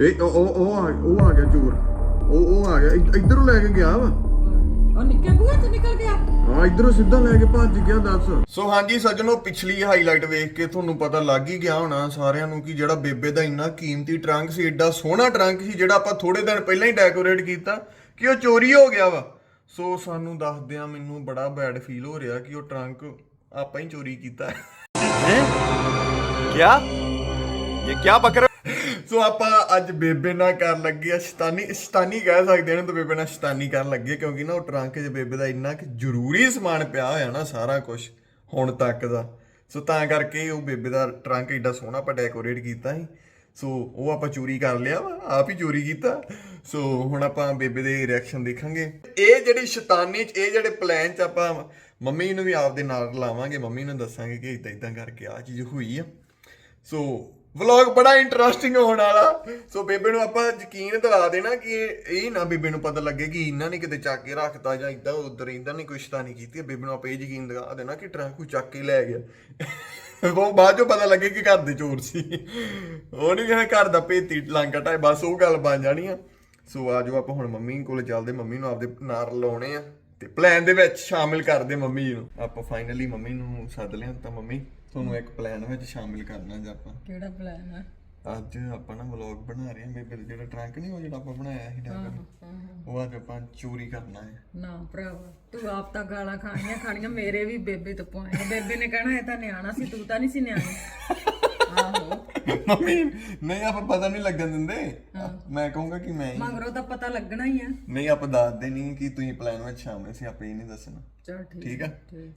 ਇਹ ਉਹ ਉਹ ਉਹ ਆ ਉਹ ਆ ਗਿਆ ਚੋਰ ਉਹ ਉਹ ਆ ਗਿਆ ਇੱਧ- ਇੱਧਰੋਂ ਲੈ ਕੇ ਗਿਆ ਵਾ ਉਹ ਨਿੱਕੇ ਬੂਹੇ ਤੋਂ ਨਿਕਲ ਗਿਆ ਹਾਂ ਇਧਰੋਂ ਸਿੱਧਾ ਲੈ ਕੇ ਭੱਜ ਗਿਆ ਦੱਸ ਸੋ ਹਾਂਜੀ ਸੱਜਣੋ ਪਿਛਲੀ ਹਾਈਲਾਈਟ ਵੇਖ ਕੇ ਤੁਹਾਨੂੰ ਪਤਾ ਲੱਗ ਹੀ ਗਿਆ ਹੋਣਾ ਸਾਰਿਆਂ ਨੂੰ ਕਿ ਜਿਹੜਾ ਬੇਬੇ ਦਾ ਇੰਨਾ ਕੀਮਤੀ ਟਰੰਕ ਸੀ ਏਡਾ ਸੋਹਣਾ ਟਰੰਕ ਸੀ ਜਿਹੜਾ ਆਪਾਂ ਥੋੜੇ ਦਿਨ ਪਹਿਲਾਂ ਹੀ ਡੈਕੋਰੇਟ ਕੀਤਾ ਕਿ ਉਹ ਚੋਰੀ ਹੋ ਗਿਆ ਵਾ ਸੋ ਸਾਨੂੰ ਦੱਸਦਿਆਂ ਮੈਨੂੰ ਬੜਾ ਬੈਡ ਫੀਲ ਹੋ ਰਿਹਾ ਕਿ ਉਹ ਟਰੰਕ ਆਪਾਂ ਹੀ ਚੋਰੀ ਕੀਤਾ क्या ये क्या बक रहे ਸੋ ਆਪਾਂ ਅੱਜ ਬੇਬੇ ਨਾਲ ਕਰਨ ਲੱਗੇ ਆ ਸ਼ੈਤਾਨੀ ਸ਼ੈਤਾਨੀ ਕਹਿ ਸਕਦੇ ਨੇ ਤਾਂ ਬੇਬੇ ਨਾਲ ਸ਼ੈਤਾਨੀ ਕਰਨ ਲੱਗੇ ਕਿਉਂਕਿ ਨਾ ਉਹ ਟਰੰਕ 'ਚ ਬੇਬੇ ਦਾ ਇੰਨਾ ਕਿ ਜ਼ਰੂਰੀ ਸਮਾਨ ਪਿਆ ਹੋਇਆ ਨਾ ਸਾਰਾ ਕੁਝ ਹੁਣ ਤੱਕ ਦਾ। ਸੋ ਤਾਂ ਕਰਕੇ ਉਹ ਬੇਬੇ ਦਾ ਟਰੰਕ ਏਡਾ ਸੋਹਣਾ ਆਪਾਂ ਡੈਕੋਰੇਟ ਕੀਤਾ ਸੀ। ਸੋ ਉਹ ਆਪਾਂ ਚੋਰੀ ਕਰ ਲਿਆ ਵਾ, ਆਪ ਹੀ ਚੋਰੀ ਕੀਤਾ। ਸੋ ਹੁਣ ਆਪਾਂ ਬੇਬੇ ਦੇ ਰਿਐਕਸ਼ਨ ਦੇਖਾਂਗੇ। ਇਹ ਜਿਹੜੀ ਸ਼ੈਤਾਨੀ 'ਚ, ਇਹ ਜਿਹੜੇ ਪਲਾਨ 'ਚ ਆਪਾਂ ਮੰਮੀ ਨੂੰ ਵੀ ਆਪਦੇ ਨਾਲ ਲਾਵਾਂਗੇ, ਮੰਮੀ ਨੂੰ ਦੱਸਾਂਗੇ ਕਿ ਇਦਾਂ ਇਦਾਂ ਕਰਕੇ ਆ ਚੀਜ਼ ਹੋਈ ਆ। ਸੋ ਵਲੌਗ ਬੜਾ ਇੰਟਰਸਟਿੰਗ ਹੋਣ ਵਾਲਾ। ਸੋ ਬੇਬੇ ਨੂੰ ਆਪਾਂ ਯਕੀਨ ਦਿਲਾ ਦੇਣਾ ਕਿ ਇਹ ਨਾ ਬੇਬੇ ਨੂੰ ਪਤਾ ਲੱਗੇ ਕਿ ਇਹਨਾਂ ਨੇ ਕਿਤੇ ਚੱਕ ਕੇ ਰੱਖਤਾ ਜਾਂ ਇਦਾਂ ਉਧਰ ਇਦਾਂ ਨਹੀਂ ਕੋਈ ਸ਼ੈਤਾਨੀ ਕੀਤੀ ਬੇਬੇ ਨੂੰ ਆਪਾਂ ਇਹ ਯਕੀਨ ਦਿਲਾ ਦੇਣਾ ਕਿ ਟਰੰਕ ਚੱਕ ਕੇ ਲੈ ਗਿਆ। ਉਹ ਬਾਅਦ ਚੋਂ ਪਤਾ ਲੱਗੇ ਕਿ ਘਰ ਦੇ ਚੋਰ ਸੀ। ਉਹ ਨਹੀਂ ਕਹਿੰਦਾ ਘਰ ਦਾ ਭੇਤੀ ਲਾਂਗਾ ਟਾਏ ਬਸ ਉਹ ਗੱਲ ਬਣ ਜਾਣੀ ਆ। ਸੋ ਆਜੋ ਆਪਾਂ ਹੁਣ ਮੰਮੀ ਕੋਲ ਚੱਲਦੇ। ਮੰਮੀ ਨੂੰ ਆਪਦੇ ਨਾਲ ਲਾਉਣੇ ਆ। ਤੇ ਪਲਾਨ ਦੇ ਵਿੱਚ ਸ਼ਾਮਿਲ ਕਰਦੇ ਮੰਮੀ ਨੂੰ। ਆਪਾਂ ਫਾਈਨਲੀ ਮੰਮੀ ਨੂੰ ਸੱਦ ਲਿਆ ਤਾਂ ਮੰਮੀ ਤੁਹਾਨੂੰ ਇੱਕ ਪਲਾਨ ਵਿੱਚ ਸ਼ਾਮਿਲ ਕਰਨਾ ਜੇ ਆਪਾਂ। ਕਿਹੜਾ ਪਲਾਨ ਹੈ ਅੱਜ ਆਪਾਂ ਨਾ ਵਲੌਗ ਬਣਾ ਰਹੇ ਹਾਂ ਬੇਬੇ ਦਾ ਜਿਹੜਾ ਟਰੰਕ ਨਹੀਂ ਉਹ ਜਿਹੜਾ ਆਪਾਂ ਬਣਾਇਆ ਸੀ ਡੈਕੋਰ ਉਹ ਅੱਜ ਆਪਾਂ ਚੋਰੀ ਕਰਨਾ ਹੈ। ਨਾ ਭਰਾਵਾ ਤੂੰ ਆਪ ਤਾਂ ਗਾਲਾਂ ਖਾਣੀਆਂ ਖਾਣੀਆਂ ਮੇਰੇ ਵੀ ਬੇਬੇ ਤੋਂ ਪੁਆਏ। ਬੇਬੇ ਨੇ ਕਹਿਣਾ ਇਹ ਤਾਂ ਨਿਆਣਾ ਸੀ ਤੂੰ ਤਾਂ ਨਹੀਂ ਸੀ ਨਿਆਣੀ। ਆਹੋ ਮੰਮੀ ਨਹੀਂ ਆਪਾਂ ਪਤਾ ਨਹੀਂ ਲੱਗਣ ਦਿੰਦੇ। ਮੈਂ ਕਹੂੰਗਾ ਕਿ ਮੈਂ ਹੀ। ਮਗਰੋਂ ਤਾਂ ਪਤਾ ਲੱਗਣਾ ਹੀ ਆ। ਨਹੀਂ ਆਪਾਂ ਦੱਸਦੇ ਨਹੀਂ ਕਿ ਤੁਸੀਂ ਪਲਾਨ ਵਿੱਚ ਸ਼ਾਮਿਲ ਸੀ ਆਪਾਂ ਇਹ ਨਹੀਂ ਦੱਸਣਾ। ਚਲ ਠੀਕ ਠੀਕ ਆ?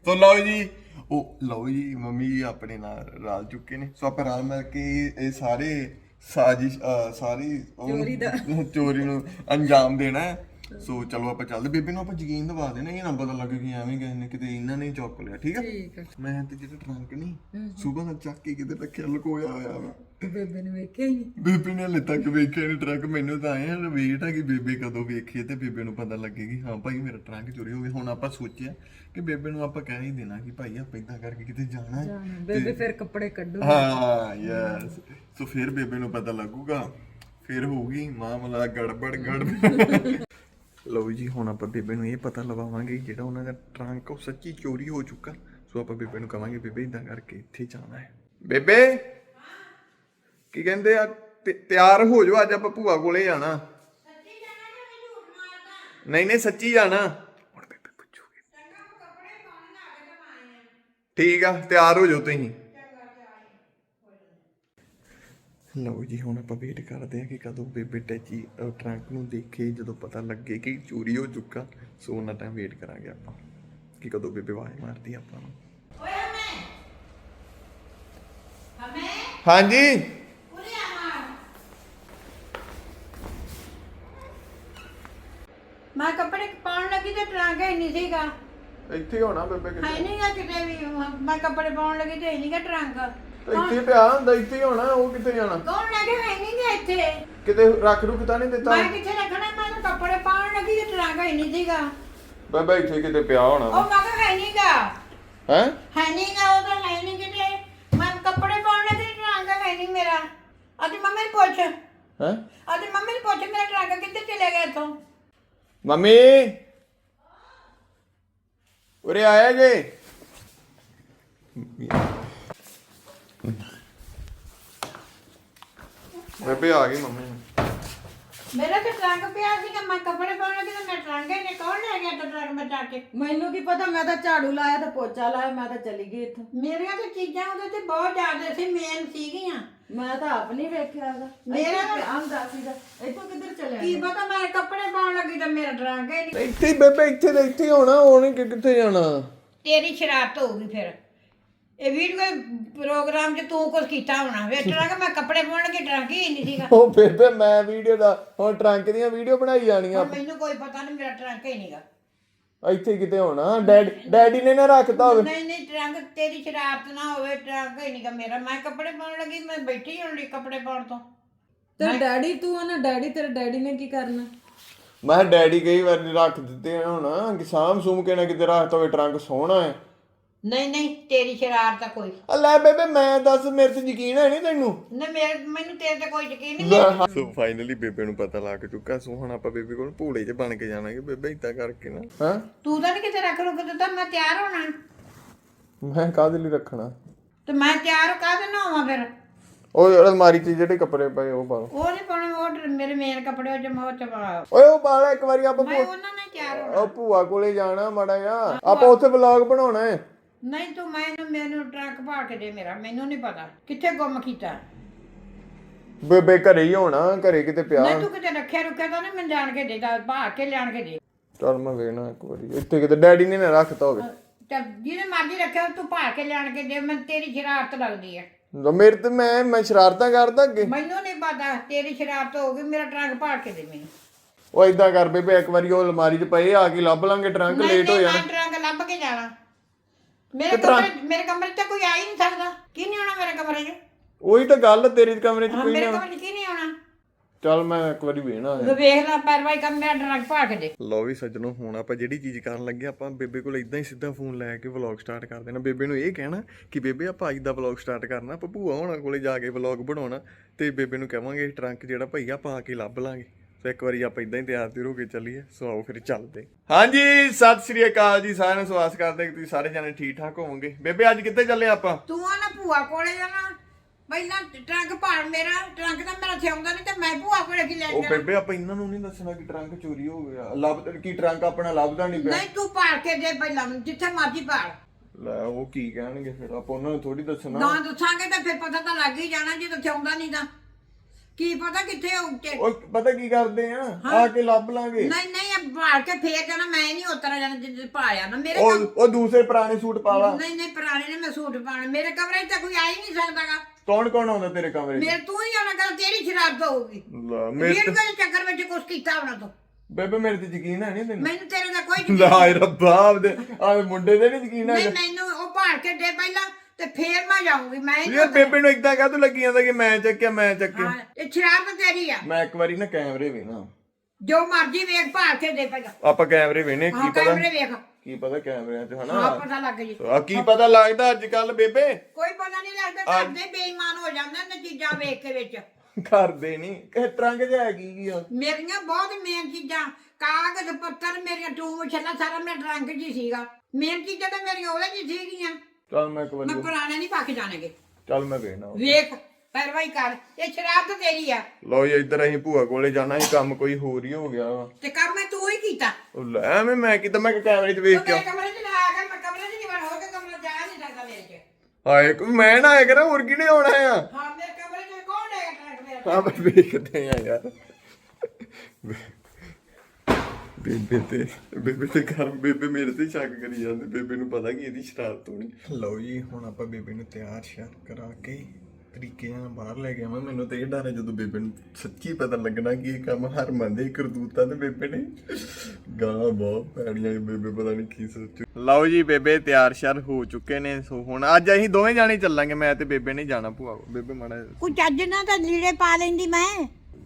ਸੋ ਲਓ ਜੀ ਉਹ ਲਓ ਜੀ ਮੰਮੀ ਜੀ ਆਪਣੇ ਨਾਲ ਰਲ ਚੁੱਕੇ ਨੇ। ਸੋ ਆਪਾਂ ਰਲ ਮਿਲ ਕੇ ਇਹ- ਇਹ ਸਾਰੇ ਸਾਜ਼ਿਸ਼ ਅਹ, ਸਾਰੀ ਉਹਨੂੰ- ਚੋਰੀ ਦਾ। ਚੋਰੀ ਨੂੰ ਅੰਜਾਮ ਦੇਣਾ ਹੈ। ਸੋ ਚਲੋ ਆਪਾਂ ਚੱਲਦੇ ਬੇਬੇ ਨੂੰ ਆਪਾਂ ਯਕੀਨ ਦਿਵਾ ਦੇਣਾ ਇਹ ਨਾ ਪਤਾ ਲੱਗੇ ਕਿ ਐਵੇਂ ਕਿਸੇ ਨੇ ਕਿਤੇ ਇਹਨਾਂ ਨੇ ਹੀ ਚੁੱਕ ਲਿਆ ਠੀਕ ਆ? ਠੀਕ ਆ। ਮੈਂ ਤੇ ਜਿਹੜਾ ਟਰੰਕ ਨਹੀਂ ਸੂਬਾ ਦਾ ਚੱਕ ਕੇ ਕਿਤੇ ਰੱਖਿਆ ਲੁਕੋਇਆ ਹੋਇਆ ਵਾ। ਬੇਬੇ ਨੇ ਵੇਖਿਆ ਹੀ ਨਹੀਂ। ਬੇਬੇ ਨੇ ਹਲੇ ਤੱਕ ਵੇਖਿਆ ਨਹੀਂ ਟਰੰਕ ਮੈਨੂੰ ਤਾਂ ਹਨ ਵੇਟ ਹੈ ਕਿ ਬੇਬੇ ਕਦੋਂ ਵੇਖੀਏ ਤੇ ਬੇਬੇ ਨੂੰ ਪਤਾ ਲੱਗੇਗੀ ਹਾਂ ਭਾਈ ਮੇਰਾ ਟਰੰਕ ਚੋਰੀ ਹੋ ਗਿਆ। ਹੁਣ ਆਪਾਂ ਸੋਚਿਆ ਕਿ ਬੇਬੇ ਨੂੰ ਆਪਾਂ ਕਹਿ ਹੀ ਦੇਣਾ ਕਿ ਭਾਈ ਆਪਾਂ ਇਦਾਂ ਕਰਕੇ ਕਿਤੇ ਜਾਣਾ ਹੈ ਬੇਬੇ ਫਿਰ ਕੱਪੜੇ ਕੱਢੂ ਹਾਂ ਯੈਸ ਸੋ ਫਿਰ ਬੇਬੇ ਨੂੰ ਪਤਾ ਲੱਗੂਗਾ ਫਿਰ ਹੋਊਗੀ ਮਾਮਲਾ ਗੜਬੜ ਗੜਬੜ। ਲਓ ਜੀ ਹੁਣ ਆਪਾਂ ਬੇਬੇ ਨੂੰ ਇਹ ਪਤਾ ਲਵਾਵਾਂਗੇ ਜਿਹੜਾ ਉਹਨਾਂ ਦਾ ਟਰੰਕ ਉਹ ਸੱਚੀ ਚੋਰੀ ਹੋ ਚੁੱਕਾ। ਸੋ ਆਪਾਂ ਬੇਬੇ ਨੂੰ ਕਵਾਂਗੇ ਬੇਬੇ ਇਦਾਂ ਕਰਕੇ ਇੱਥੇ ਜਾਣਾ ਹੈ। ਬੇਬੇ ਕੀ ਕਹਿੰਦੇ ਆ? ਤਿਆਰ ਹੋ ਜਾਓ ਅੱਜ ਆਪਾਂ ਭੂਆ ਕੋਲੇ ਜਾਣਾ। ਨਹੀਂ ਨਹੀਂ ਸੱਚੀ ਜਾਣਾ। ਹੁਣ ਬੇਬੇ ਪੁੱਛੂਗੀ। ਠੀਕ ਆ ਤਿਆਰ ਹੋ ਜਾਓ ਤੁਸੀਂ। ਲਓ ਜੀ ਹੁਣ ਆਪਾਂ ਵੇਟ ਕਰਦੇ ਆ ਕਿ ਕਦੋਂ ਬੇਬੇ ਟੈਚੀ ਟਰੰਕ ਨੂੰ ਦੇਖੇ ਜਦੋਂ ਪਤਾ ਲੱਗੇ ਕਿ ਚੋਰੀ ਹੋ ਚੁੱਕਾ ਸੋ ਉਹਨਾਂ ਟਾਈਮ ਵੇਟ ਕਰਾਂਗੇ ਆਪਾਂ ਕਿ ਕਦੋਂ ਬੇਬੇ ਆਵਾਜ਼ ਮਾਰਦੀ ਆਪਾਂ ਨੂੰ। ਹਾਂਜੀ? ਮੈਂ ਕੱਪੜੇ ਪਾਉਣ ਲੱਗੀ ਤੇ ਟਰੰਕ ਹੀ ਨਹੀਂ ਸੀਗਾ। ਇੱਥੇ ਹੋਣਾ ਬੇਬੇ ਹੈ ਨਹੀਂਗਾ ਕਿਤੇ ਵੀ ਮੈਂ ਕੱਪੜੇ ਪਾਉਣ ਲੱਗੀ ਤੇ ਹੈ ਨਹੀਂਗਾ ਟਰੰਕ ਇੱਥੇ ਪਿਆ ਹੁੰਦਾ ਇੱਥੇ ਹੀ ਹੋਣਾ ਉਹ ਕਿੱਥੇ ਜਾਣਾ? ਕੌਣ ਲੈ ਕੇ ਹੈ ਨਹੀਂਗਾ ਇੱਥੇ? ਕਿਤੇ ਰੱਖ ਰੁਕ ਤਾਂ ਨਹੀਂ ਦਿੱਤਾ? ਮੈਂ ਕਿੱਥੇ ਰੱਖਣਾ? ਮੈਂ ਤਾਂ ਕੱਪੜੇ ਪਾਉਣ ਲੱਗੀ ਤੇ ਟਰੰਕ ਹੀ ਨਹੀਂ ਸੀਗਾ। ਬੇਬੇ ਇੱਥੇ ਕਿਤੇ ਪਿਆ ਹੋਣਾ ਉਹ ਮੈਂ ਕਿਹਾ ਹੈ ਨਹੀਂਗਾ ਹੈ? ਹੈ ਨਹੀਂਗਾ ਉਹ ਤਾਂ ਹੈ ਨਹੀਂ ਕਿਤੇ। ਮੈਂ ਕੱਪੜੇ ਪਾਉਣ ਲੱਗੀ ਤੇ ਟਰੰਕ ਹੈ ਨਹੀਂ ਮੇਰਾ। ਅੱਜ ਮੰਮੀ ਨੂੰ ਪੁੱਛ। ਹੈ? ਅੱਜ ਮੰਮੀ ਨੂੰ ਪੁੱਛ ਮੇਰਾ ਟਰੰਕ ਕਿੱਥੇ ਚਲੇ ਗਿਆ ਇੱਥੋਂ? ਮੰਮੀ! ਉਰੇ ਆਇਆ ਜੇ? ਬੇਬੇ ਆ ਗਈ ਮੰਮੀ ਮੇਰਾ ਤੇ ਟਰੰਕ ਪਿਆ ਸੀਗਾ ਮੈਂ ਕੱਪੜੇ ਪਾਉਣ ਲੱਗੀ ਤੇ ਮੈਂ ਟਰੰਕ ਹੀ ਨਹੀਂ ਕੌਣ ਲੈ ਗਿਆ ਤੇ ਟਰੰਕ ਮੈਂ ਚੱਕ ਕੇ? ਮੈਨੂੰ ਕੀ ਪਤਾ ਮੈਂ ਤਾਂ ਝਾੜੂ ਲਾਇਆ ਤੇ ਪੋਚਾ ਲਾਇਆ ਮੈਂ ਤਾਂ ਚਲੀ ਗਈ ਇੱਥੋਂ। ਮੇਰੀਆਂ ਤੇ ਚੀਜ਼ਾਂ ਉਹਦੇ ਤੇ ਬਹੁਤ ਜ਼ਿਆਦਾ ਸੀ ਮੇਨ ਸੀਗੀਆਂ। ਮੈਂ ਤਾਂ ਆਪ ਨਹੀਂ ਵੇਖਿਆ ਹੈਗਾ। ਮੇਰਾ ਮੇਰਾ ਆਂਦਾ ਸੀਗਾ ਇੱਥੋਂ ਕਿੱਧਰ ਚਲਿਆ ਕੀ ਪਤਾ ਮੈਂ ਕੱਪੜੇ ਪਾਉਣ ਲੱਗੀ ਤਾਂ ਮੇਰਾ ਟਰੰਕ ਹੀ ਨਹੀਂ। ਇੱਥੇ ਹੀ ਬੇਬੇ ਇੱਥੇ ਤੇ ਇੱਥੇ ਹੀ ਹੋਣਾ ਉਹਨੇ ਕਿ ਕਿੱਥੇ ਜਾਣਾ? ਤੇਰੀ ਸ਼ਰਾਰਤ ਹੋਊਗੀ ਫਿਰ। ਇਹ ਵੀਡੀਓ ਪ੍ਰੋਗਰਾਮ 'ਚ ਤੂੰ ਕੁਝ ਕੀਤਾ ਹੋਣਾ। ਵੇ ਟਰੰਕ ਮੈਂ ਕੱਪੜੇ ਪਾਉਣ ਲੱਗੀ ਟਰੰਕ ਹੀ ਨਹੀਂ ਸੀਗਾ। ਉਹ ਬੇਬੇ ਮੈਂ ਵੀਡੀਓ ਦਾ ਹੁਣ ਟਰੰਕ ਦੀਆਂ ਵੀਡੀਓ ਬਣਾਈ ਜਾਣੀਆਂ। ਹੁਣ ਮੈਨੂੰ ਕੋਈ ਪਤਾ ਨਹੀਂ ਮੇਰਾ ਟਰੰਕ ਹੀ ਨਹੀਂਗਾ ਇੱਥੇ ਕਿਤੇ ਹੋਣਾ। ਡੈਡ ਡੈਡੀ ਨੇ ਨਾ ਰੱਖਤਾ ਹੋਵੇ। ਨਹੀਂ ਨਹੀਂ ਟਰੰਕ ਤੇਰੀ ਸ਼ਰਾਰਤ ਨਾ ਹੋਵੇ ਟਰੰਕ ਹੀ ਨਹੀਂਗਾ ਮੇਰਾ। ਮੈਂ ਕੱਪੜੇ ਪਾਉਣ ਲੱਗੀ ਮੈਂ ਬੈਠੀ ਹੁਣ ਲਈ ਕੱਪੜੇ ਪਾਉਣ ਤੋਂ। ਤੇ ਡੈਡੀ ਤੂੰ ਆ ਨਾ ਡੈਡੀ ਤੇਰੇ ਡੈਡੀ ਨੇ ਕੀ ਕਰਨਾ? ਮੈਂ ਕਿਹਾ ਡੈਡੀ ਕਈ ਵਾਰ ਰੱਖ ਦਿੱਤੇ ਹੁਣ ਕਿ ਸਾਮ ਸੂਮ ਕੇ ਨਾ ਕਿਤੇ ਰੱਖਤਾ ਹੋਵੇ ਟਰੰਕ ਸੋਹਣਾ ਹੈ। ਨਹੀਂ ਨਹੀਂ ਤੇਰੀ ਸ਼ਰਾਰਤ ਆ ਕੋਈ। ਆ ਲੈ ਬੇਬੇ ਮੈਂ ਦੱਸ ਮੇਰੇ ਤੇ ਯਕੀਨ ਹੈ ਨਹੀਂ ਤੈਨੂੰ? ਨਾ ਮੇਰੇ ਮੈਨੂੰ ਤੇਰੇ ਤੇ ਕੋਈ ਯਕੀਨ ਨਹੀਂ। ਸੋ ਫਾਈਨਲੀ ਬੇਬੇ ਨੂੰ ਪਤਾ ਲੱਗ ਚੁੱਕਾ ਸੋ ਹੁਣ ਆਪਾਂ ਬੇਬੇ ਕੋਲ ਭੂਲੇ 'ਚ ਬਣ ਕੇ ਜਾਣਾਂਗੇ ਬੇਬੇ ਇਦਾਂ ਕਰਕੇ ਨਾ। ਹਾਂ? ਤੂੰ ਤਾਂ ਨਹੀਂ ਕਿਤੇ ਰੱਖ ਰੁਕ ਦਿੱਤਾ ਮੈਂ ਤਿਆਰ ਹੋਣਾ। ਮੈਂ ਕਾਹਦੇ ਲਈ ਰੱਖਣਾ? ਤੇ ਮੈਂ ਤਿਆਰ ਹੋ ਕਾਹਦੇ ਨਾ ਹੋਵਾਂ ਫਿਰ? ਉਹ ਅਲਮਾਰੀ 'ਚ ਜਿਹੜੇ ਕੱਪੜੇ ਪਏ ਉਹ ਪਾ। ਲਓ ਉਹ ਨਹੀਂ ਪਾਉਣੇ ਉਹ ਮੇਰੇ ਮੇਨ ਕੱਪੜੇ ਉਹ ਜਮਾ ਚ ਪਾ। ਓਏ ਉਹ ਪਾ ਲੈ ਇੱਕ ਵਾਰੀ ਆਪਾਂ ਮੈਂ ਉਹਨਾਂ ਨਾਲ ਤਿਆਰ ਹੋਣਾ। ਉਹ ਭੂਆ ਕੋਲੇ ਜਾਣਾ ਮਾੜਾ ਜਿਹਾ। ਆਪਾਂ ਉੱਥੇ ਵਲੌਗ ਬਣਾਉਣਾ ਹੈ। ਨਹੀਂ ਤੂੰ ਮੈਨੂੰ ਮੈਨੂੰ ਟਰੱਕ ਪਾ ਕੇ ਦੇ ਮੇਰਾ ਮੈਨੂੰ ਨਹੀਂ ਪਤਾ। ਕਿੱਥੇ ਗੁੰਮ ਕੀਤਾ? ਬੇਬੇ ਘਰੇ ਹੀ ਹੋਣਾ ਘਰੇ ਕਿਤੇ ਪਿਆ। ਨਹੀਂ ਤੂੰ ਕਿਤੇ ਰੱਖਿਆ ਰੁਕਿਆ ਤਾਂ ਨਹੀਂ ਮੈਂ ਜਾਣ ਕੇ ਦੇਦਾ ਪਾ ਕੇ ਲਿਆਣ ਕੇ ਦੇ। ਚਲ ਮੈਂ ਵੇਖਣਾ ਇੱਕ ਵਾਰੀ। ਇੱਥੇ ਕਿਤੇ ਡੈਡੀ ਨੇ ਨਾ ਰੱਖਤਾ ਹੋਵੇ। ਚੱਲ ਜਿਹਨੇ ਮਰਜ਼ੀ ਰੱਖਿਆ ਤੂੰ ਪਾ ਕੇ ਲਿਆਣ ਕੇ ਦੇ ਮੈਨੂੰ ਤੇਰੀ ਸ਼ਰਾਰਤ ਲੱਗਦੀ ਹੈ ਲਓ, ਮੇਰੇ ਤੇ ਮੈਂ ਮੈਂ ਸ਼ਰਾਰਤਾਂ ਕਰਦਾ ਅੱਗੇ। ਮੈਨੂੰ ਨਹੀਂ ਪਤਾ ਤੇਰੀ ਸ਼ਰਾਰਤ ਹੋ ਗਈ ਮੇਰਾ ਟਰੰਕ ਪਾ ਕੇ ਦੇ ਮੈਨੂੰ। ਉਹ ਇਦਾਂ ਕਰ ਬੇਬੇ ਇੱਕ ਵਾਰੀ ਉਹ ਅਲਮਾਰੀ 'ਚ ਪਏ ਆ ਕੇ ਲੱਭ ਲਾਂਗੇ ਟਰੰਕ ਲੇਟ ਹੋ ਜਾਣਾ ਮੈਂ ਟਰੰਕ ਲੱਭ ਕੇ ਜਾਣਾ। ਮੇਰੇ ਕਮਰੇ ਮੇਰੇ ਕਮਰੇ 'ਚ ਤਾਂ ਕੋਈ ਆ ਹੀ ਨਹੀਂ ਸਕਦਾ। ਕੀ ਨਹੀਂ ਆਉਣਾ ਮੇਰੇ ਕਮਰੇ 'ਚ? ਉਹੀ ਤਾਂ ਗੱਲ ਤੇਰੇ ਕਮਰੇ 'ਚ ਹਾਂ ਕੋਈ ਮੇਰੇ ਨਾ ਕਮਰੇ 'ਚ ਕੀ ਨਹੀਂ ਆਉਣਾ? ਚੱਲ ਮੈਂ ਇੱਕ ਵਾਰੀ ਵੇਖਣਾ ਤੂੰ ਵੇਖ ਲੈ ਪੈਰਵਾਈ ਕਰ ਮੇਰਾ ਪਾ ਕੇ ਦੇ। ਲਓ ਵੀ ਸੱਜਣੋ ਹੁਣ ਆਪਾਂ ਜਿਹੜੀ ਚੀਜ਼ ਕਰਨ ਲੱਗੇ ਆਪਾਂ ਬੇਬੇ ਕੋਲ ਇਦਾਂ ਹੀ ਸਿੱਧਾ ਫੋਨ ਲੈ ਕੇ ਵਲੌਗ ਸਟਾਰਟ ਕਰ ਦੇਣਾ। ਬੇਬੇ ਨੂੰ ਇਹ ਕਹਿਣਾ ਕਿ ਬੇਬੇ ਆਪਾਂ ਅੱਜ ਦਾ ਵਲੌਗ ਸਟਾਰਟ ਕਰਨਾ ਆਪਾਂ ਭੂਆ ਹੋਣਾ ਕੋਲੇ ਜਾ ਕੇ ਵਲੌਗ ਬਣਾਉਣਾ ਤੇ ਬੇਬੇ ਨੂੰ ਕਹਾਂਗੇ ਟਰੰਕ ਜਿਹੜਾ ਭਈਆ ਪਾ ਕੇ ਲੱਭ ਲਾਂਗੇ। ਸੋ ਇੱਕ ਵਾਰੀ ਆਪਾਂ ਇਦਾਂ ਹੀ ਤਿਆਰ ਤਿਰ ਹੋ ਕੇ ਚੱਲੀਏ ਸੋ ਆਓ ਫਿਰ ਚੱਲਦੇ। ਹਾਂਜੀ ਸਤਿ ਸ੍ਰੀ ਅਕਾਲ ਜੀ ਸਾਰਿਆਂ ਨੂੰ ਸਵਾਸ ਕਰਦੇ ਕਿ ਤੁਸੀਂ ਸਾਰੇ ਜਣੇ ਠੀਕ ਠਾਕ ਹੋਵੋਗੇ। ਬੇਬੇ ਅੱਜ ਕਿੱਥੇ ਚੱਲੇ ਆਪਾਂ? ਤੂੰ ਆ ਨਾ ਭੂਆ ਕੋਲੇ ਜਾਣਾ ਪਹਿਲਾਂ ਟਰੰਕ ਭਾੜ ਮੇਰਾ ਟਰੰਕ ਤਾਂ ਮੇਰਾ ਥਿਆਉਂਦਾ ਨਹੀਂ ਤੇ ਮੈਂ ਭੂਆ ਕੋਲੇ ਕੀ ਲੈਣ ਉਹ ਜਾਣਾ? ਬੇਬੇ ਆਪਾਂ ਇਹਨਾਂ ਨੂੰ ਨਹੀਂ ਦੱਸਣਾ ਕਿ ਟਰੰਕ ਚੋਰੀ ਹੋ ਗਿਆ। ਲੱਭ ਕੀ ਟਰੰਕ ਆਪਣਾ ਲੱਭਦਾ ਨਹੀਂ ਪਿਆ। ਨਹੀਂ ਤੂੰ ਭਾੜ ਕੇ ਦੇ ਪਹਿਲਾਂ ਮੈਨੂੰ, ਜਿੱਥੇ ਮਰਜ਼ੀ ਭਾੜ ਲੈ ਉਹ ਕੀ ਕਹਿਣਗੇ ਫਿਰ? ਆਪਾਂ ਉਹਨਾਂ ਨੂੰ ਥੋੜੀ ਦੱਸਣਾ। ਨਾ ਦੱਸਾਂਗੇ ਤਾਂ ਫਿਰ ਪਤਾ ਤਾਂ ਲੱਗ ਹੀ ਜਾਣਾ ਜੇ ਥਿਆਉਂਦਾ ਨਹੀਂ ਤਾਂ। ਕੀ ਪਤਾ ਕਿੱਥੇ ਹੋਊਗੇ ਉਹ ਪਤਾ ਕੀ ਕਰਦੇ ਆ? ਆ ਕੇ ਲੱਭ ਲਾਂਗੇ। ਨਹੀਂ ਨਹੀਂ ਇਹ ਭਾੜ ਕੇ ਫੇਰ ਜਾਣਾ ਮੈਂ ਨਹੀਂ ਉਤਰ ਜਾਣਾ ਜਿੱਦ ਪਾਇਆ ਨਾ। ਮੇਰੇ ਉਹ ਉਹ ਦੂਸਰੇ ਪੁਰਾਣੇ ਸੂਟ ਪਾ ਲਾ। ਨਹੀਂ ਨਹੀਂ ਪੁਰਾਣੇ ਨੇ ਮੈਂ ਸੂਟ ਪਾਣੇ ਮੇਰੇ ਕਮਰੇ 'ਚ ਤਾਂ ਕੋਈ ਆ ਹੀ ਨਹੀਂ ਸਕਦਾਗਾ। ਕੌਣ ਕੌਣ ਆਉਂਦਾ ਤੇਰੇ ਕਮਰੇ 'ਚ? ਮੇਰੇ ਤੂੰ ਹੀ ਆਉਣਾ ਕਰ ਤੇਰੀ ਸ਼ਰਾਰਤ ਹੋਊਗੀ। ਲੈ ਮੇਰੇ ਦੇ ਚੱਕਰ ਵਿੱਚ ਕੁਝ ਕੀਤਾ ਹੋਣਾ ਤੂੰ। ਬੇਬੇ ਮੇਰੇ ਤੇ ਯਕੀਨ ਹੈ ਨਹੀਂ ਤੈਨੂੰ? ਮੈਨੂੰ ਤੇਰੇ ਦਾ ਕੋਈ ਯਕੀਨ ਲੈ ਰੱਬਾ ਆਪਦੇ ਆ ਮੁੰਡੇ ਤੇ ਨਹੀਂ ਯਕੀਨ ਨਹੀਂ ਹੈਗਾ। ਮੈਨੂੰ ਉਹ ਭਾੜ ਕੇ ਦੇ ਪਹਿਲਾਂ। ਤੇ ਫੇਰ ਮੈਂ ਜਾਊਂਗੀ ਮੈਂ ਹੀ ਇਹ ਬੇਬੇ ਨੂੰ ਇਦਾਂ ਕਾਹ ਲੱਗੀ ਜਾਂਦਾ ਕਿ ਮੈਂ ਚੱਕਿਆ ਮੈਂ ਚੱਕਿਆ ਹਾਂ, ਇਹ ਸ਼ਰਾਰਤ ਤੇਰੀ ਆ। ਮੈਂ ਇੱਕ ਵਾਰੀ ਨਾ ਕੈਮਰੇ ਵੇਖਣਾ ਜੋ ਮਰਜ਼ੀ ਵੇਖ ਭਾੜ ਕੇ ਦੇ ਪਹਿਲਾਂ। ਆਪਾਂ ਕੈਮਰੇ ਵੇਖਣੇ ਕੀ ਹਾਂ ਪਤਾ? ਕੈਮਰੇ ਵੇਖ। ਕੀ ਪਤਾ ਕੈਮਰਿਆਂ 'ਚ ਹਾਂ ਹਨਾ ਪਤਾ ਲੱਗ ਜੀ। ਆ ਕੀ ਪਤਾ ਲੱਗਦਾ ਅੱਜ ਕੱਲ ਬੇਬੇ? ਕੋਈ ਪਤਾ ਨਹੀਂ ਲੱਗਦਾ ਘਰ ਦੇ ਬੇਈਮਾਨ ਹੋ ਜਾਂਦੇ ਨੇ ਚੀਜ਼ਾਂ ਵੇਖ ਕੇ ਵਿੱਚ। ਕਰਦੇ ਨਹੀਂ ਕਿ ਟਰੰਕ 'ਚ ਹੈ ਕੀ ਕੀ ਆ? ਮੇਰੀਆਂ ਬਹੁਤ ਮੇਨ ਚੀਜ਼ਾਂ ਕਾਗਜ਼ ਪੱਤਰ ਮੇਰੀਆਂ ਟੂਮ ਛੱਲਾ ਸਾਰਾ ਮੇਰਾ ਡਰੰਕ ਜੀ ਸੀਗਾ। ਮੇਨ ਚੀਜ਼ਾਂ ਤਾਂ ਮੇਰੀਆਂ ਉਹਦੇ ਜੀ ਸੀਗੀਆਂ। ਚੱਲ ਮੈਂ ਇੱਕ ਵਾਰੀ ਮੈਂ ਪੁਰਾਣੇ ਨਹੀਂ ਪਾ ਕੇ ਜਾਣਗੇ। ਚੱਲ ਮੈਂ ਵੇਖਣਾ। ਵੇਖ ਪੈਰਵਾਈ ਕਰ। ਇਹ ਸ਼ਰਾਰਤ ਤੇਰੀ ਆ। ਲਓ ਜੀ ਇੱਧਰ ਅਸੀਂ ਭੂਆ ਕੋਲੇ ਜਾਣਾ ਸੀ ਕੰਮ ਕੋਈ ਹੋਰ ਹੀ ਹੋ ਗਿਆ ਵਾ। ਤੇ ਕੰਮ ਮੈਂ ਤੂੰ ਹੀ ਕੀਤਾ। ਉਹ ਲੈ ਐਵੇਂ ਮੈਂ ਕਿਤੇ ਮੈਂ ਕੈਮਰੇ 'ਚ ਵੇਖ ਤੂੰ ਕੇ ਮੇਰੇ ਕਮਰੇ 'ਚ ਨਾ ਆ ਕਰ ਮੈਂ ਕਮਰੇ 'ਚ ਨਹੀਂ ਵੜ ਹੋ ਕੇ ਕਮਰਾ ਜਾ ਨਹੀਂ ਸਕਦਾ ਮੇਰੇ 'ਚ। ਹਾਏ ਕੋਈ ਮੈਂ ਨਾ ਆਇਆ ਕਰਾਂ ਹੋਰ ਕਿਹਨੇ ਆਉਣਾ ਆ? ਹਾਂ ਮੇਰੇ ਕਮਰੇ 'ਚ ਕੌਣ ਹੈ ਟਰੱਕ ਮੇਰਾ? ਆ ਮੈਂ ਵੇਖਦੇ ਆ ਯਾਰ। ਬੇਬੇ ਤੇ ਬੇਬੇ ਤੇ ਘਰ ਬੇਬੇ ਮੇਰੇ ਤੇ ਸ਼ੱਕ ਕਰੀ ਜਾਂਦੇ ਬੇਬੇ ਨੂੰ ਪਤਾ ਕਿ ਇਹਦੀ ਸ਼ਰਾਰਤ ਹੋਣੀ। ਲਓ ਜੀ ਹੁਣ ਆਪਾਂ ਬੇਬੇ ਨੂੰ ਤਿਆਰ ਸ਼ਿਆਰ ਕਰਾ ਕੇ ਤਰੀਕੇ ਨਾਲ ਬਾਹਰ ਲੈ ਗਿਆ ਮੈਂ ਮੈਨੂੰ ਤੇ ਇਹ ਡਰ ਹੈ ਜਦੋਂ ਬੇਬੇ ਨੂੰ ਸੱਚੀ ਪਤਾ ਲੱਗਣਾ ਕਿ ਇਹ ਕੰਮ ਹਰਮਨ ਦੇ ਕਰਤੂਤਾਂ ਤੇ ਬੇਬੇ ਨੇ। ਗਾਲਾਂ ਬਹੁਤ ਪੈਣੀਆਂ ਇਹ ਬੇਬੇ ਪਤਾ ਨਹੀਂ ਕੀ ਸੋਚੂ। ਲਓ ਜੀ ਬੇਬੇ ਤਿਆਰ ਸ਼ਿਆਰ ਹੋ ਚੁੱਕੇ ਨੇ ਸੋ ਹੁਣ ਅੱਜ ਅਸੀਂ ਦੋਵੇਂ ਜਾਣੇ ਚੱਲਾਂਗੇ ਮੈਂ ਤੇ ਬੇਬੇ ਨੇ ਜਾਣਾ ਭੂਆ ਕੋਲ। ਬੇਬੇ ਮਾੜਾ ਕੋਈ ਚੱਜ ਨਾਲ ਤਾਂ ਲੀੜੇ ਪਾ ਲੈਂਦੀ ਮੈਂ।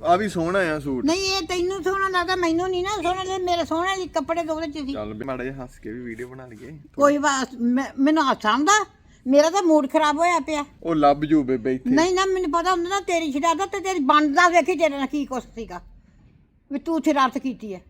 ਆ ਵੀ ਸੋਹਣਾ ਆ ਸੂਟ। ਨਹੀਂ ਇਹ ਤੈਨੂੰ ਸੋਹਣਾ ਲੱਗਦਾ ਮੈਨੂੰ ਨਹੀਂ ਨਾ ਸੋਹਣਾ ਲੱਗਦਾ ਮੇਰੇ ਸੋਹਣੇ ਦੇ ਕੱਪੜੇ ਦੋਵੇਂ ਚ ਸੀ। ਚੱਲ ਮਾੜਾ ਜਿਹਾ ਹੱਸ ਕੇ ਵੀ ਵੀਡੀਓ ਬਣਾ ਲਈਏ। ਕੋਈ ਬਾਤ ਮੈਂ- ਮੈਨੂੰ ਹਾਸਾ ਆਉਂਦਾ ਮੇਰਾ ਤਾਂ ਮੂਡ ਖਰਾਬ ਹੋਇਆ ਪਿਆ। ਉਹ ਲੱਭ ਜੂ ਬੇਬੇ ਇੱਥੇ। ਨਹੀਂ ਨਾ ਮੈਨੂੰ ਪਤਾ ਹੁੰਦਾ ਨਾ ਤੇਰੀ ਸ਼ਰਾਰਤ ਤੇ ਤੇਰੀ ਬਣਦਾ ਵੇਖੀ ਤੇਰੇ ਨਾਲ ਕੀ ਕੁਛ ਸੀਗਾ। ਵੀ ਤੂੰ ਸ਼ਰਾਰਤ ਕੀਤੀ ਹੈ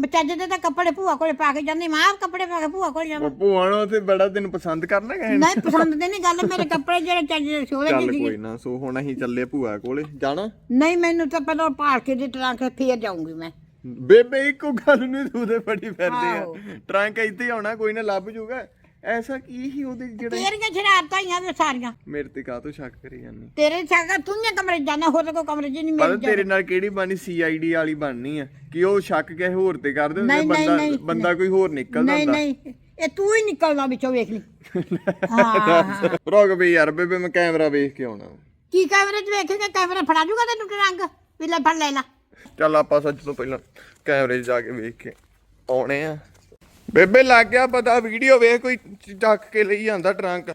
ਮੈਂ ਚੱਜ ਦੇ ਤਾਂ ਕੱਪੜੇ ਭੂਆ ਕੋਲੇ ਪਾ ਕੇ ਜਾਂਦੀ ਮਾਂ ਕੱਪੜੇ ਪਾ ਕੇ ਭੂਆ ਕੋਲ ਜਾਵਾਂ ਭੂਆ ਨੂੰ ਤੇ ਬੜਾ ਤੈਨੂੰ ਪਸੰਦ ਕਰਨਾ ਕਹੇ ਨਹੀਂ ਪਸੰਦ ਦੇ ਨਹੀਂ ਗੱਲ ਮੇਰੇ ਕੱਪੜੇ ਜਿਹੜੇ ਚੱਜ ਦੇ ਸੀ ਉਹਦੇ ਚੱਲ ਕੋਈ ਨਾ ਸੋ ਹੁਣ ਅਸੀਂ ਚੱਲੇ ਭੂਆ ਕੋਲੇ। ਜਾਣਾ? ਨਹੀਂ ਮੈਨੂੰ ਤਾਂ ਪਹਿਲਾਂ ਪਾੜ ਕੇ ਦੇ ਟਰੰਕ ਫੇਰ ਜਾਊਂਗੀ ਮੈਂ। ਬੇਬੇ ਇੱਕੋ ਗੱਲ ਨੂੰ ਤੂੰ ਤੇ ਫੜੀ ਫਿਰਦੇ ਆਹੋ। ਆ ਟਰੰਕ ਇੱਥੇ ਹੀ ਆਉਣਾ ਕੋਈ ਨਾ ਲੱਭ ਜੂਗਾ। ਐਸਾ ਕੀ ਹੀ ਉਹਦੇ ਜਿਹੜੇ ਤੇਰੀਆਂ ਸ਼ਰਾਰਤਾਂ ਹੀ ਆ ਸਾਰੀਆਂ। ਮੇਰੇ ਤੇ ਕਾਹਤੋਂ ਸ਼ੱਕ ਕਰੀ ਜਾਂਦੀ? ਤੇਰੇ ਛਾਗਾ ਤੂੰ ਨੇ ਕਮਰੇ 'ਚ ਜਾਣਾ ਹੋਰ ਤਾਂ ਕੋਈ ਕਮਰੇ 'ਚ ਨਹੀਂ ਪਰ ਮਿਲ ਤੇਰੇ ਨਾਲ ਕਿਹੜੀ ਬਾਨੀ ਸੀਆਈਡੀ ਵਾਲੀ ਬਣਨੀ ਆ? ਕਿ ਉਹ ਸ਼ੱਕ ਕਿਸੇ ਹੋਰ ਤੇ ਕਰਦੇ ਹੁੰਦੇ ਨਹੀਂ, ਨਹੀਂ, ਬੰਦਾ ਨਹੀਂ, ਬੰਦਾ ਕੋਈ ਹੋਰ ਨਿਕਲਦਾ ਨਹੀਂ ਹੁੰਦਾ ਨਹੀਂ। ਇਹ ਤੂੰ ਹੀ ਨਿਕਲਣਾ ਵਿੱਚੋਂ ਵੇਖ ਲਈ। ਹਾਂ। ਰੁਕ ਵੀ ਯਾਰ ਬੇਬੇ ਮੈਂ ਕੈਮਰਾ ਵੇਖ ਕੇ ਆਉਣਾ। ਕੀ ਕੈਮਰੇ 'ਚ ਵੇਖੇਗਾ ਕੈਮਰਾ ਫੜਾ ਜੂਗਾ ਤੈਨੂੰ ਟਰੰਕ ਵੀ ਲੈ ਫੜ ਲੈ ਲਾ। ਚੱਲ ਆਪਾਂ ਸੱਚ ਤੋਂ ਪਹਿਲਾਂ ਕੈਮਰੇ 'ਚ ਜਾ ਕੇ ਵੇਖ ਕੇ ਆਉਣੇ ਆ। ਬੇਬੇ ਲੱਗ ਗਿਆ ਪਤਾ ਵੀਡੀਓ ਵੇਖ ਕੋਈ ਚੱਕ ਕੇ ਲਈ ਜਾਂਦਾ ਟਰੰਕ।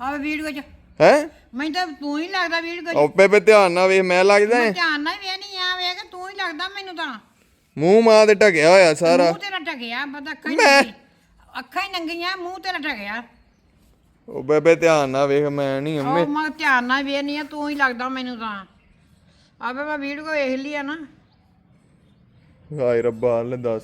ਆ ਵੀਡੀਓ 'ਚ। ਹੈ? ਮੈਨੂੰ ਤਾਂ ਤੂੰ ਹੀ ਲੱਗਦਾ ਵੀਡੀਓ 'ਚ। ਉਹ ਬੇਬੇ ਧਿਆਨ ਨਾਲ ਵੇਖ ਮੈਂ ਲੱਗਦਾ ਏ ਧਿਆਨ ਨਾਲ ਵੇ ਨਹੀਂ ਆ ਵੇਖ ਤੂੰ ਹੀ ਲੱਗਦਾ ਮੈਨੂੰ ਤਾਂ। ਮੂੰਹ ਮਾਂ ਤੇ ਢਕਿਆ ਹੋਇਆ ਸਾਰਾ। ਮੂੰਹ ਤੇਰਾ ਟਕਿਆ ਪਤਾ ਕਈ ਮੈਂ- ਅੱਖਾਂ ਹੀ ਨੰਗੀਆਂ ਮੂੰਹ ਤੇ ਲਟਕਿਆ ਉਹ ਬੇਬੇ ਧਿਆਨ ਨਾਲ ਵੇਖ ਮੈਂ ਨਹੀਂ ਉਹ ਮੈਂ ਧਿਆਨ ਨਾਲ ਵੇਖਨੀ ਆ ਤੂੰ ਹੀ ਲੱਗਦਾ ਮੈਨੂੰ ਤਾਂ। ਆਵੇ ਮੈਂ ਵੀਡੀਓ ਵੇਖ ਲਈ ਆ ਨਾ। ਹਾਏ ਰੱਬਾ ਲੈ ਦੱਸ।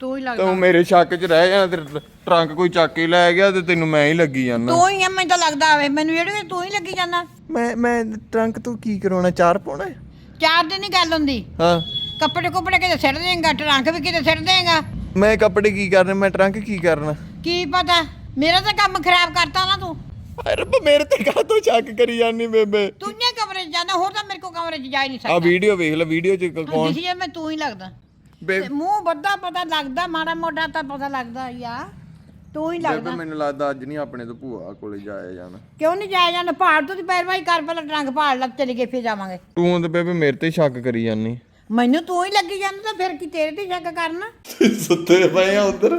ਤੂੰ ਹੀ ਲੱਗਦਾ। ਤੂੰ ਮੇਰੇ ਸ਼ੱਕ 'ਚ ਰਹਿ ਜਾਣਾ ਤੇ ਟਰੰਕ ਕੋਈ ਚੱਕ ਕੇ ਲੈ ਗਿਆ ਤੇ ਤੈਨੂੰ ਮੈਂ ਹੀ ਲੱਗੀ ਜਾਂਦਾ। ਤੂੰ ਹੀ ਆ ਮੈਨੂੰ ਤਾਂ ਲੱਗਦਾ ਆਵੇ। ਮੈਨੂੰ ਵੀਡੀਓ ਤੂੰ ਹੀ ਲੱਗੀ ਜਾਂਦਾ। ਮੈਂ ਮੈਂ ਟਰੰਕ ਤੋਂ ਕੀ ਕਰਾਉਣਾ? ਚਾਰ ਪਾਉਣਾ ਹੈ? ਚਾਰ ਦਿਨ ਹੀ ਗੱਲ ਹੁੰਦੀ। ਹਾਂ। ਕੱਪੜੇ ਕੁਪੜੇ ਕਿਤੇ ਸਿੱਟ ਦੇਂਗਾ ਟਰੰਕ ਵੀ ਕਿਤੇ ਸਿੱਟ ਦੇਂਗਾ। ਮੈਂ ਕੱਪੜੇ ਕੀ ਕਰਨੇ ਮੈਂ ਟਰੰਕ ਕੀ ਕਰਨਾ? ਕੀ ਪਤਾ? ਮੇਰਾ ਤਾਂ ਕੰਮ ਖਰਾਬ ਕਰਤਾ ਨਾ ਤੂੰ। ਹਾਏ ਰੱਬਾ ਮੇਰੇ ਤੇ ਕਾਹਤੋਂ ਚੱਕ ਕਰੀ ਜਾਨੀ ਬੇਬੇ? ਤੂੰ ਨੇ ਕਮਰੇ 'ਚ ਜਾਂਦਾ ਹੋਰ ਤਾਂ ਮੇਰੇ ਕੋ ਕਮਰੇ 'ਚ ਜਾ ਹੀ ਨਹੀਂ ਆ ਸਕਦਾ। ਵੀਡੀਓ ਵੇਖ ਲੈ ਵੀਡੀਓ 'ਚ ਕ- ਕੌਣ ਦਿਸੀ ਮੈਂ ਤੂੰ ਹੀ ਲੱਗਦਾ। ਬੇ- ਤੇ ਮੂੰਹ ਬੱਦਾ ਪਤਾ ਲੱਗਦਾ ਮਾੜਾ ਮੋਟਾ ਤਾਂ ਪਤਾ ਲੱਗਦਾ ਯਾ ਤੂੰ ਹੀ ਬੇਬੇ ਲੱਗਦਾ। ਮੈਨੂੰ ਲੱਗਦਾ ਅੱਜ ਨਹੀਂ ਆਪਣੇ ਤੋਂ ਭੂਆ ਕੋਲੇ ਜਾਇਆ ਜਾਣਾ। ਕਿਉਂ ਨਹੀਂ ਜਾਇਆ ਜਾਂਦਾ? ਪਹਾੜ ਤੋਂ ਤੇ ਪੈਰਵਾਈ ਕਰ ਪਹਿਲਾਂ ਟਰੰਕ ਪਹਾੜ ਲੱਗ ਚਲੇ ਗਏ ਫੇਰ ਜਾਵਾਂਗੇ। ਤੂੰ ਤੇ ਬੇਬੇ ਮੇਰੇ ਤੇ ਸ਼ੱਕ ਕਰੀ ਜਾਨੀ ਮੈਨੂੰ ਤੂੰ ਹੀ ਲੱਗੀ ਜਾਂਦਾ ਤਾਂ ਫਿਰ ਕੀ ਤੇਰੇ ਤੇ ਸ਼ੱਕ ਕਰਨਾ? ਸੁੱਤੇ ਪਏ ਆ ਉਧਰ।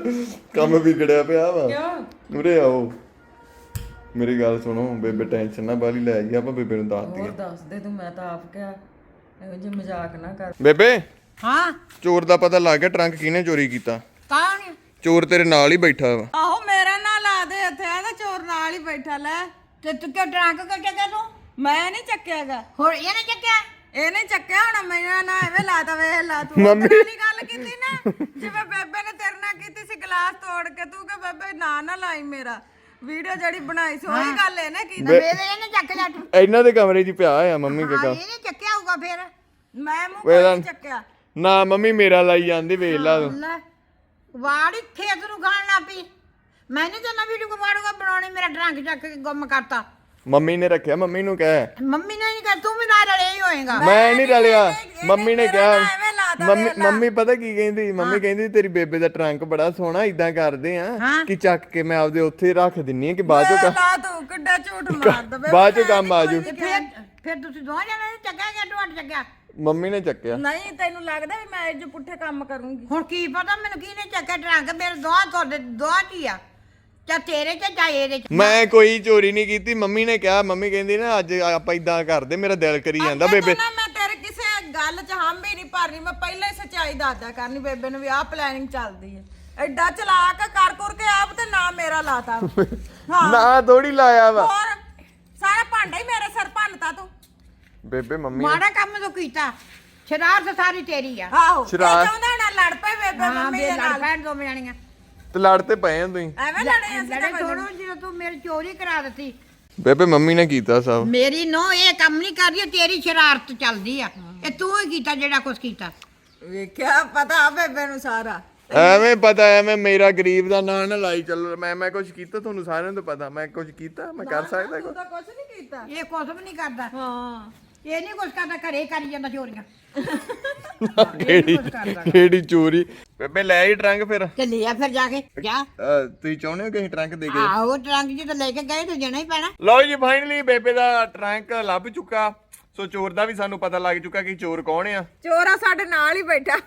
ਕੰਮ ਵਿਗੜਿਆ ਪਿਆ ਵਾ। ਕਿਉਂ? ਉਰੇ ਆਓ। ਮੇਰੀ ਗੱਲ ਸੁਣੋ ਬੇਬੇ ਟੈਨਸ਼ਨ ਨਾ ਬਾਲੀ ਲੈ ਜੀ ਆਪਾਂ ਬੇਬੇ ਨੂੰ ਦੱਸ ਹੋਰ ਦਈਏ ਦੱਸ ਦੇ ਤੂੰ ਮੈਂ ਤਾਂ ਆਪ ਕਿਹਾ ਇਹੋ ਜਿਹੇ ਮਜ਼ਾਕ ਨਾ ਕਰ। ਬੇਬੇ! ਹਾਂ? ਚੋਰ ਦਾ ਪਤਾ ਲੱਗ ਗਿਆ ਟਰੰਕ ਕਿਹਨੇ ਚੋਰੀ ਕੀਤਾ। ਕੌਣ? ਚੋਰ ਤੇਰੇ ਨਾਲ ਹੀ ਬੈਠਾ ਵਾ। ਆਹੋ ਮੇਰੇ ਨਾਲ ਲਾ ਦੇ ਇੱਥੇ ਇਹਦਾ ਚੋਰ ਨਾਲ ਹੀ ਬੈਠਾ ਲੈ। ਤੇ ਤੂੰ ਕਿਉਂ ਟਰੰਕ ਕਿਉਂ ਚੱਕਿਆ ਤੂੰ ਮੈਂ ਨਹੀਂ ਚੱਕਿਆਗਾ। ਹੋਰ ਇਹਨੇ ਚੱਕਿਆ? ਇਹਨੇ ਚੱਕਿਆ ਹੁਣ ਮੈਨੂੰ ਨਾ ਐਵੇਂ ਲਾਤਾ ਵੇ ਲਾ ਤੂੰ। ਮੰਮੀ। ਵਾਲੀ ਗੱਲ ਕੀਤੀ ਨਾ ਜਿਵੇਂ ਬੇਬੇ ਨੇ ਤੇਰੇ ਨਾਲ ਕੀਤੀ ਸੀ ਗਲਾਸ ਤੋੜ ਕੇ ਤੂੰ ਕਿ ਬੇਬੇ ਨਾ ਨਾ ਲਾਈ ਮੇਰਾ। ਵੀਡੀਓ ਜਿਹੜੀ ਬਣਾਈ ਸੀ ਉਹੀ ਗੱਲ ਇਹਨੇ ਕੀਤੀ ਮੇਰੇ ਇਹਨੇ ਚੱਕ ਤੂੰ। ਇਹਨਾਂ ਦੇ ਕਮਰੇ 'ਚ ਹੀ ਪਿਆ ਆ ਮੰਮੀ ਕੇ ਹਾਂ ਕਾ ਇਹਨੇ ਚੱਕਿਆ ਹੋਊਗਾ ਫਿਰ। ਮੈਂ ਮੂੰਹ ਕੋਈ। ਨੀ ਚੱਕਿਆ। ਨਾ ਮੰਮੀ ਮੇਰਾ ਲਾਈ ਜਾਂਦੀ ਵੇਖ ਲਾ ਤੂੰ। ਲੈ ਵਾੜੀ ਖੇਤ ਨੂੰ ਖਾਣ ਲੱਗ ਪਈ। ਮੈਨੇ ਤਾਂ ਨਾ ਵੀਡੀਓ ਕਮਾੜੂਗਾ ਬਣਾਉਣੀ ਮੇਰਾ ਟਰੰਕ ਚੱਕ ਕੇ ਗੁੰਮ ਕਰਤਾ। ਮੰਮੀ ਨੇ ਰੱਖਿਆ ਮੰਮੀ ਨੂੰ ਕਹਿ। ਮੰਮੀ ਨੇ ਨਹੀਂ ਕਰ ਤੂੰ ਵੀ ਨਾਲ ਰਲਿਆ ਹੀ ਹੋਏਗਾ। ਮੈਂ ਨਹੀਂ ਰਲਿਆ। ਮੰਮੀ ਨੇ ਕਿਹਾ। ਮੰਮੀ। ਮੰਮੀ ਪਤਾ ਕੀ ਕਹਿੰਦੀ? ਮੰਮੀ ਕਹਿੰਦੀ ਤੇਰੀ ਬੇਬੇ ਦਾ ਟਰੰਕ ਬੜਾ ਸੋਹਣਾ ਇਦਾਂ ਕਰਦੇ ਆ। ਕਿ ਚੱਕ ਕੇ ਮੈਂ ਆਪਦੇ ਉੱਥੇ ਰੱਖ ਦਿੰਨੀ ਆ ਕਿ ਬਾਅਦ ਚੋਂ ਲਾ ਤੂੰ ਕਿੱਡਾ ਝੂਠ ਮਾਰ ਦਵੇ ਬਾਅਦ ਚੋਂ ਕੰਮ ਆ ਜੂ। ਤੇ ਫਿਰ ਫਿਰ ਤੁਸੀਂ ਦੋਹਾਂ ਜਣਾਂ ਨੇ ਚੱਕਿਆ ਕਿ ਤੁਹਾਡੇ ਚੱਕਿਆ? ਮੰਮੀ ਨੇ ਚੱਕਿਆ। ਨਹੀਂ ਤੈਨੂੰ ਲੱਗਦਾ ਵੀ ਮੈਂ ਅੱਜ ਪੁੱਠੇ ਕੰਮ ਕਰੂੰਗੀ? ਹੁਣ ਕੀ ਪਤਾ ਮੈਨੂੰ ਕਿਹਨੇ ਚੱਕਿਆ? ਟਰੰਕ ਮੇਰੇ ਦੋਹਾਂ ਤੁਹਾਡੇ ਦੋਹਾਂ ਚ ਹੀ ਆ। ਚਾ ਤੇਰੇ ਚ ਚਾ ਇਹਦੇ ਚ। ਮੈਂ ਕੋਈ ਚੋਰੀ ਨਹੀਂ ਕੀਤੀ ਮੰਮੀ ਨੇ ਕਿਹਾ ਮੰਮੀ ਕਹਿੰਦੀ ਨਾ ਅੱਜ ਆਪਾਂ ਇਦਾਂ ਕਰਦੇ ਮੇਰਾ ਦਿਲ ਕਰੀ ਜਾਂਦਾ ਅੱਗੇ ਬੇਬੇ। ਨਾ ਮੈਂ ਤੇਰੇ ਕਿਸੇ ਗੱਲ 'ਚ ਹਮ ਵੀ ਨਹੀਂ ਭਰਨੀ ਮੈਂ ਪਹਿਲਾਂ ਹੀ ਸੱਚਾਈ ਦੱਸਦਾ ਕਰਨੀ ਬੇਬੇ ਨੂੰ ਵੀ ਆਹ ਪਲੈਨਿੰਗ ਚੱਲਦੀ ਹੈ। ਐਡਾ ਚਲਾਕ ਕਰ ਕਰ ਕੇ ਆਪ ਤੇ ਨਾ ਮੇਰਾ ਲਾਤਾ। ਹਾਂ ਨਾ ਥੋੜੀ ਲਾਇਆ ਵਾ ਹੋਰ ਸਾਰਾ ਭਾਂਡਾ ਹੀ ਮੇਰੇ ਸਿਰ ਭੰਨਤਾ ਤੂੰ ਬੇਬੇ ਮੰਮੀ ਮਾੜਾ ਕੰਮ ਤੂੰ ਕੀਤਾ ਸ਼ਰਾਰਤ ਸਾਰੀ ਤੇਰੀ ਆ। ਆਹੋ। ਇਹ ਚਾਹੁੰਦਾ ਹੋਣਾ ਲੜ ਪਏ ਬੇਬੇ ਹਾਂ ਮੰਮੀ ਦੇ ਨਾਲ। ਪੈਣ ਦੋ ਜਾਣੀਆਂ ਤੇ ਲੜ ਤੇ ਪਏ ਆ ਤੁਸੀਂ। ਐਵੇਂ ਲੜੇ ਅਸੀਂ ਲੜੇ ਤਾਂ ਥੋੜੋ ਜਦੋਂ ਤੂੰ ਮੇਰੀ ਚੋਰੀ ਕਰਾ ਦਿੱਤੀ। ਬੇਬੇ ਮੰਮੀ ਨੇ ਕੀਤਾ ਸਭ। ਮੇਰੀ ਨੋ ਇਹ ਕੰਮ ਨਹੀਂ ਕਰਦੀ ਇਹ ਤੇਰੀ ਸ਼ਰਾਰਤ ਚੱਲਦੀ ਆ। ਇਹ ਤੂੰ ਹੀ ਕੀਤਾ ਜਿਹੜਾ ਕੁਛ ਕੀਤਾ। ਵੇਖਿਆ ਪਤਾ ਬੇਬੇ ਨੂੰ ਸਾਰਾ। ਐਵੇਂ ਪਤਾ ਐਵੇਂ ਮੇਰਾ ਗਰੀਬ ਦਾ ਨਾਂ ਨਾ ਲਾਈ ਚੱਲੋ। ਮੈਂ ਮੈਂ ਕੁਝ ਕੀਤਾ ਤੁਹਾਨੂੰ ਸਾਰਿਆਂ ਨੂੰ ਤਾਂ ਪਤਾ। ਮੈਂ ਕੁਝ ਕੀਤਾ ਮੈਂ ਕਰ ਸਕਦਾ ਤੂੰ ਤਾਂ ਕੁਝ ਨਹੀਂ ਕੀਤਾ। ਇਹ ਕੁਛ ਵੀ ਨਹੀਂ ਕਰਦਾ। ਹਾਂ। ਇਹ ਨਹੀਂ ਕੁਛ ਕਰਦਾ ਘਰੇ ਕਰੀ ਜਾਂਦਾ ਚੋਰੀਆਂ। ਕੁਝ ਕਿਹੜੀ ਕਿਹੜੀ ਚੋਰੀ? ਬੇਬੇ ਲੈ ਹੀ ਟਰੰਕ ਫਿਰ। ਤੇ ਲਿਆ ਫਿਰ ਜਾ ਕੇ ਜਾ। ਅਹ, ਤੁਸੀਂ ਚਾਹੁੰਦੇ ਹੋ ਕਿ ਅਸੀਂ ਟਰੰਕ ਦੇ ਕੇ ਆਹੋ ਟਰੰਕ ਜੀ ਤਾਂ ਲੈ ਕੇ ਗਏ ਤੇ ਜਾਣਾ ਹੀ ਪੈਣਾ। ਲਓ ਜੀ ਫਾਈਨਲੀ ਬੇਬੇ ਦਾ ਟਰੰਕ ਲੱਭ ਚੁੱਕਾ। ਸੋ ਚੋਰ ਦਾ ਵੀ ਸਾਨੂੰ ਪਤਾ ਲੱਗ ਚੁੱਕਾ ਕਿ ਚੋਰ ਕੌਣ ਆ। ਚੋਰਾ ਸਾਡੇ ਨਾਲ ਹੀ ਬੈਠਾ।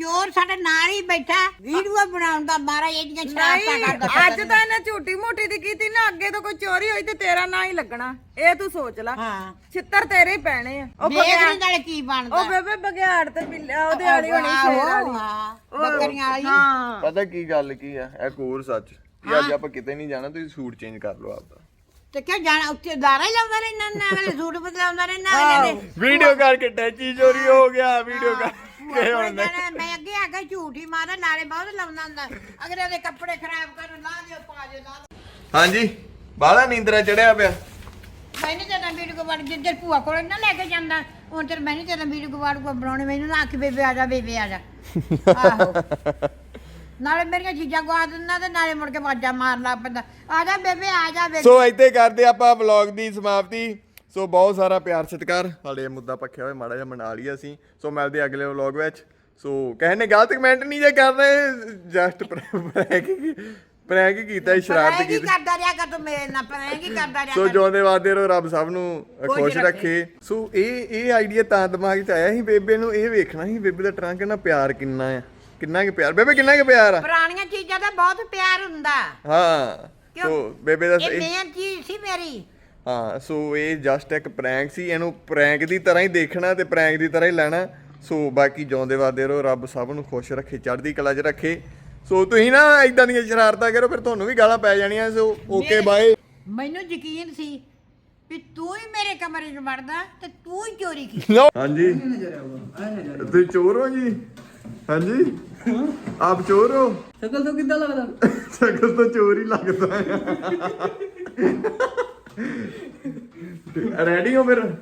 ਚੋਰ ਸਾਡੇ ਨਾਲ ਹੀ ਬੈਠਾ? ਵੀਡੀਓ ਬਣਾਉਣ ਦਾ ਮਾਰਾ ਇਹਦੀਆਂ ਸ਼ਰਾਰਤਾਂ ਕਰਦਾ ਨਹੀਂ ਅੱਜ ਤਾਂ ਇਹਨੇ ਝੂਟੀ ਮੋਟੀ ਦੀ ਕੀਤੀ ਨਾ ਅੱਗੇ ਤੋਂ ਕੋਈ ਚੋਰੀ ਹੋਈ ਤੇ ਤੇਰਾ ਨਾਂ ਹੀ ਲੱਗਣਾ। ਇਹ ਤੂੰ ਸੋਚ ਲੈ। ਹਾਂ। ਛਿੱਤਰ ਤੇਰੇ ਹੀ ਪੈਣੇ ਆ। ਉਹ ਬਗਿਆੜ ਨਹੀਂ ਨਾਲੇ ਕੀ ਬਣਦਾ? ਉਹ ਬੇਬੇ ਬਗਿਆੜ ਤੇ ਬਿੱਲਾ ਉਹਦੇ ਵਾਲੀ ਹੋਣੀ ਸ਼ੇਰ ਵਾਲੀ। ਹਾਂ ਬੱਕਰੀਆਂ ਵਾਲੀ। ਹਾਂ। ਪਤਾ ਕੀ ਗੱਲ ਕੀ ਆ? ਇਹ ਕੋਰ ਸੱਚ। ਕਿ ਅੱਜ ਆਪਾਂ ਕਿਤੇ ਨਹੀਂ ਜਾਣਾ ਤੁਸੀਂ ਸੂਟ ਚੇਂਜ ਕਰ ਲਓ ਆਪਦਾ। ਤੇ ਕਿਉਂ ਜਾਣਾ? ਉੱਥੇ ਦਾਰਾ ਹੀ ਲਾਉਂਦਾ ਰਹਿਣਾ ਨਾ ਅਗਲੇ ਸੂਟ ਬਦਲਾਉਂਦਾ ਰਹਿਣਾ ਅਗਲੇ ਦੇ ਵੀਡੀਓ ਕਰਕੇ ਟੈਚੀ ਚੋਰੀ ਹੋ ਗਿਆ ਵੀਡੀਓ ਕਰਕੇ ਕੋਈ ਹੁਣ ਨਹੀਂ। ਜਾਣਾ, ਮੈਂ ਅੱਗੇ ਆ ਕੇ ਝੂਠੀ ਮਾਰਾ ਨਾਲੇ ਬਹੁਤ ਲਾਉਂਦਾ ਹੁੰਦਾ। ਅਗਲੇ ਦੇ ਕੱਪੜੇ ਖਰਾਬ ਕਰਨ ਲਾ ਦਿਓ ਪਾ ਦਿਓ ਲਾ ਦਿਓ। ਹਾਂਜੀ ਬਾਹਲਾ ਨੀਂਦਰਾ ਚੜਿਆ ਪਿਆ। ਮੈਨੂੰ ਤਾਂ ਵੀਡੀਓ ਕੋ ਵੜ ਜਿੱਧਰ ਭੂਆ ਕੋਲ ਨਾ ਲੈ ਕੇ ਜਾਂਦਾ ਹੁਣ ਤੇ ਮੈਨੂੰ ਤਾਂ ਵੀਡੀਓ ਕੋ ਵੜ ਕੋ ਬਣਾਉਣੇ ਮੈਨੂੰ ਨਾ ਆਖੀ ਬੇਬੇ ਆ ਜਾ ਬੇਬੇ ਆ ਜਾ। ਆਹੋ। ਨਾਲੇ ਮੇਰੀਆਂ ਚੀਜ਼ਾਂ ਗਵਾ ਦਿੰਦਾ ਤੇ ਨਾਲੇ ਮੁੜ ਕੇ ਵਾਜਾ ਮਾਰ ਲਾ ਪੈਂਦਾ। ਆ ਜਾ ਬੇਬੇ ਆ ਜਾ ਬੇਬੇ। ਸੋ ਇੱਥੇ ਕਰਦੇ ਆਪਾਂ ਵਲੌਗ ਦੀ ਸਮਾਪਤੀ। ਸੋ ਬਹੁਤ ਸਾਰਾ ਪਿਆਰ ਸਤਿਕਾਰ। ਹਾਲੇ ਇਹ ਮੁੱਦਾ ਪੱਖਿਆ ਹੋਇਆ ਮਾੜਾ ਜਿਹਾ ਮਨਾ ਲਿਆ ਅਸੀਂ। ਸੋ ਮਿਲਦੇ ਅਗਲੇ ਵਲੌਗ ਵਿੱਚ। ਸੋ ਕਹਿੰਦੇ ਗਲਤ ਕਮੈਂਟ ਨਹੀਂ ਜੇ ਕਰ ਰਹੇ ਜਸਟ ਪ੍ਰੈਂਕ ਪ੍ਰੈਂਕ ਕੀਤਾ ਪਤਾ ਕੀ ਕੀਤੀ। ਕਰਦਾ ਰਿਹਾ ਕਰ ਤੂੰ ਮੇਰੇ ਨਾਲ ਪਤਾ ਕੀ ਕਰਦਾ ਰਿਹਾ ਸੋ ਕਰ ਜਿਉਂਦੇ ਵਾਦੇ ਰਹੋ ਰੱਬ ਸਭ ਨੂੰ ਖੁਸ਼ ਰੱਖੇ। ਸੋ ਇਹ ਇਹ ਆਈਡੀਆ ਤਾਂ ਦਿਮਾਗ 'ਚ ਆਇਆ ਸੀ ਬੇਬੇ ਨੂੰ ਇਹ ਵੇਖਣਾ ਸੀ ਬੇਬੇ ਦਾ ਟਰੰਕ ਨਾਲ ਪਿਆਰ ਕਿੰਨਾ ਆ। ਕਿੰਨਾ ਕਿ ਪਿਆਰ। ਬੇਬੇ ਕਿੰਨਾ ਕਿ ਪਿਆਰ ਆ? ਪੁਰਾਣੀਆਂ ਚੀਜ਼ਾਂ ਦਾ ਬਹੁਤ ਪਿਆਰ ਹੁੰਦਾ। ਹਾਂ? ਸੋ ਬੇਬੇ ਦਾ ਇਹ ਇਹ- ਮੇਨ ਚੀਜ਼ ਸੀ ਮੇਰੀ। ਹਾਂ ਸੋ ਇਹ ਜਸਟ ਇੱਕ ਪ੍ਰੈਂਕ ਸੀ ਇਹਨੂੰ ਪ੍ਰੈਂਕ ਦੀ ਤਰ੍ਹਾਂ ਹੀ ਦੇਖਣਾ ਤੇ ਪ੍ਰੈਂਕ ਦੀ ਤਰ੍ਹਾਂ ਹੀ ਲੈਣਾ। ਸੋ ਬਾਕੀ ਜਿਉਂਦੇ ਵਾਦੇ ਰਹੋ ਰੱਬ ਸਭ ਨੂੰ ਖੁਸ਼ ਰੱਖੇ ਚੜ੍ਹਦੀ ਕਲਾ 'ਚ ਰੱਖੇ। ਸੋ ਤੁਸੀਂ ਨਾ ਇਦਾਂ ਦੀਆਂ ਸ਼ਰਾਰਤਾਂ ਕਰੋ ਫਿਰ ਤੁਹਾਨੂੰ ਵੀ ਗਾਲਾਂ ਪੈ ਜਾਣੀਆਂ ਸੋ ਓਕੇ ਬਾਏ ਮੈਨੂੰ ਯਕੀਨ ਸੀ ਵੀ ਤੂੰ ਹੀ ਮੇਰੇ ਕਮਰੇ 'ਚ ਵੜਦਾ ਤੇ ਤੂੰ ਹੀ ਚੋਰੀ ਕੀਤੀ। ਹਾਂਜੀ। ਤੁਸੀਂ ਚੋਰ ਹੋ ਜੀ? ਹਾਂਜੀ? ਆਪ ਚੋਰ ਹੋ? ਸ਼ਕਲ ਤੋਂ ਕਿੱਦਾਂ ਲੱਗਦਾ? ਸ਼ਕਲ ਤੋਂ ਚੋਰ ਹੀ ਲੱਗਦਾ। ਹੈ ਰੈਡੀ ਹੋ ਫਿਰ?